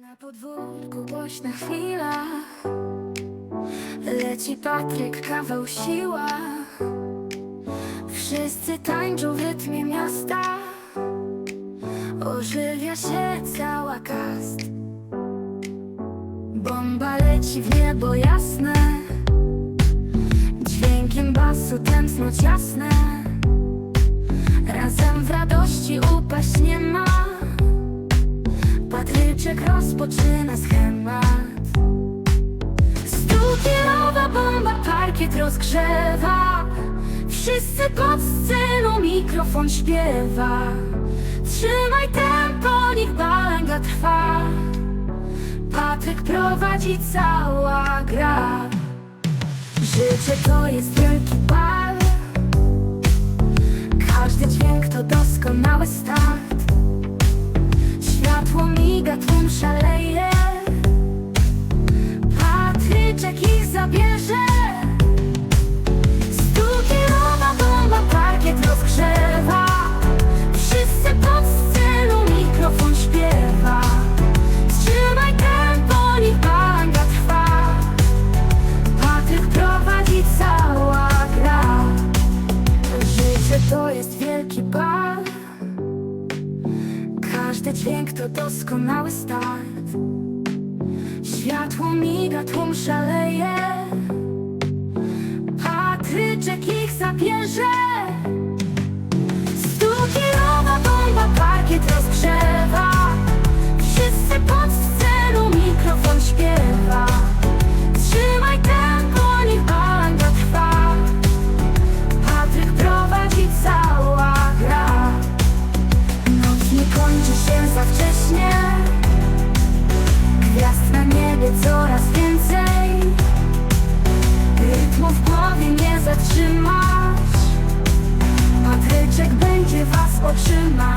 Na podwórku głośna chwila. Leci Patryk, kawał siła. Wszyscy tańczą w rytmie miasta. Ożywia się cała kast Bomba leci w niebo jasne. Dźwiękiem basu tętno ciasne. Razem w radości upaść nie ma Patryczek rozpoczyna schemat. Stukierowa bomba parkiet rozgrzewa. Wszyscy pod sceną mikrofon śpiewa. Trzymaj tempo, niech balanga trwa. Patryk prowadzi cała gra. Życie to jest wielki dźwięk to doskonały start. Światło miga, tłum szaleje. Patryczek ich zabierze będzie was otrzymać.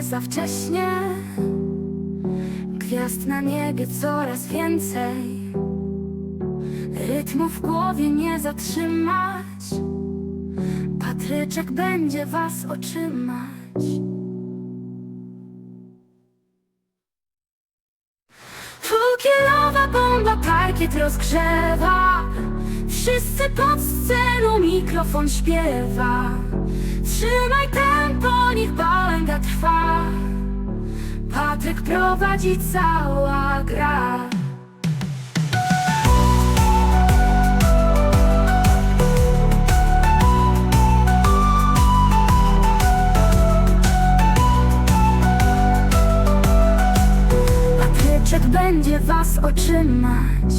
Za wcześnie. Gwiazd na niebie coraz więcej Rytmu w głowie nie zatrzymać. Patryczek będzie was otrzymać. Fukielowa bomba parkiet rozgrzewa. Wszyscy pod sceną mikrofon śpiewa. Trzymaj tempo, niech balanga trwa. Patryk prowadzi cała gra będzie was otrzymać